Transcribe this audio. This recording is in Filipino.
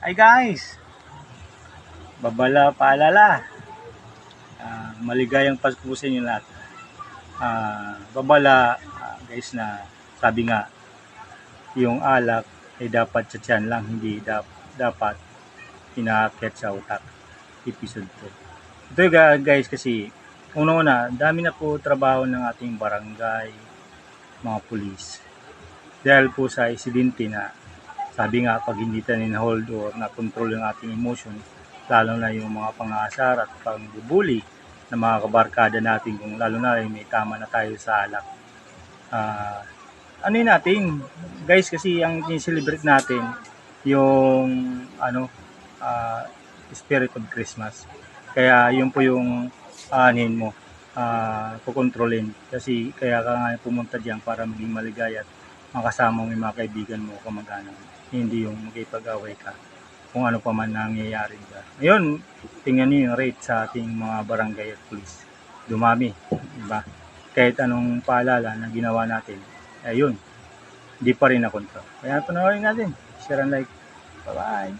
Hi guys! Babala paalala. Ah, maligayang Pasko po sa inyo lahat. Ah, babala ah, guys na sabi nga yung alak ay dapat sa tiyan lang, hindi dap- dapat inaakit sa utak. Episode 2. Ito guys kasi una-una, dami na po trabaho ng ating barangay, mga pulis. Dahil po sa insidente na sabi nga pag hindi tayo hold or na-control yung ating emotion, lalo na yung mga pangasar at pangbubuli ng mga kabarkada natin kung lalo na may tama na tayo sa alak. Ah, ano natin, guys kasi ang celebrate natin yung ano ah, spirit of Christmas. Kaya yun po yung anin mo ah kukontrolin kasi kaya ka nga pumunta diyan para maging maligaya at makasama mo yung mga kaibigan mo kamag-anak hindi yung magkipag-away ka kung ano pa man nangyayari dyan. Ngayon, tingnan niyo yung rate sa ating mga barangay at police. Dumami, di ba? Kahit anong paalala na ginawa natin, ayun, hindi pa rin nakontrol. Kaya panoorin natin. Share and like. Bye-bye.